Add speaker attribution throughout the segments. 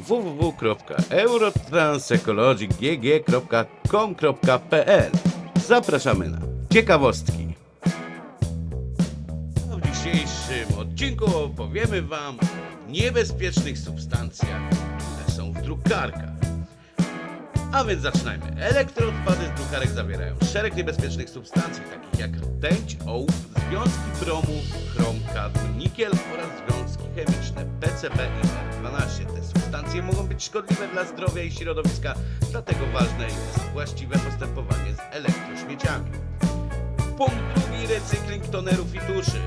Speaker 1: www.eurotransecology.gg.com.pl Zapraszamy na ciekawostki. W dzisiejszym odcinku opowiemy Wam o niebezpiecznych substancjach, które są w drukarkach. A więc zaczynajmy. Elektroodpady z drukarek zawierają szereg niebezpiecznych substancji, takich jak rtęć, ołów, związki bromu, chrom, kadm, nikiel oraz związki chemiczne PCB i R12. Substancje mogą być szkodliwe dla zdrowia i środowiska, dlatego ważne jest właściwe postępowanie z elektrośmieciami. Punkt drugi recykling tonerów i tuszy.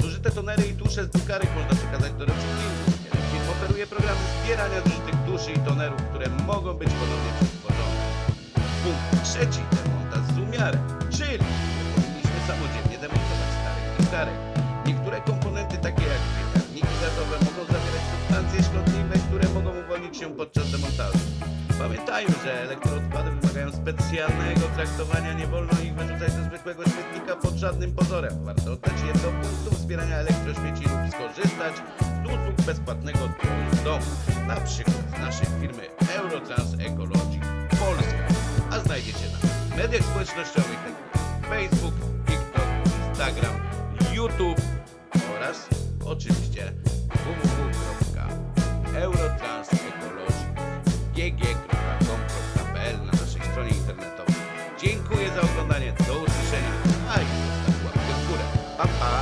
Speaker 1: Zużyte tonery i tusze z drukarek można przekazać do recyklingu. Firm oferuje programy zbierania zużytych tuszy i tonerów, które mogą być ponownie przetworzone. Punkt trzeci demontaż z umiarem, czyli powinniśmy samodzielnie demontować starych drukarek. Niektóre komponenty takie jak piekarniki gazowe mogą zawierać substancje szkodliwe, uwolnić się podczas demontażu. Pamiętajmy, że elektroodpady wymagają specjalnego traktowania, nie wolno ich wyrzucać do zwykłego śmietnika pod żadnym pozorem. Warto oddać je do punktów zbierania elektrośmieci lub skorzystać z usług bezpłatnego odbioru w domu, na przykład z naszej firmy Eurotrans Ecology Polska, a znajdziecie nas mediach społecznościowych Facebook, TikTok, Instagram, YouTube oraz oczywiście www.eurotransecology.gg.com.pl César Alcandarense, ou se. Ai, que figura. Ah, ah.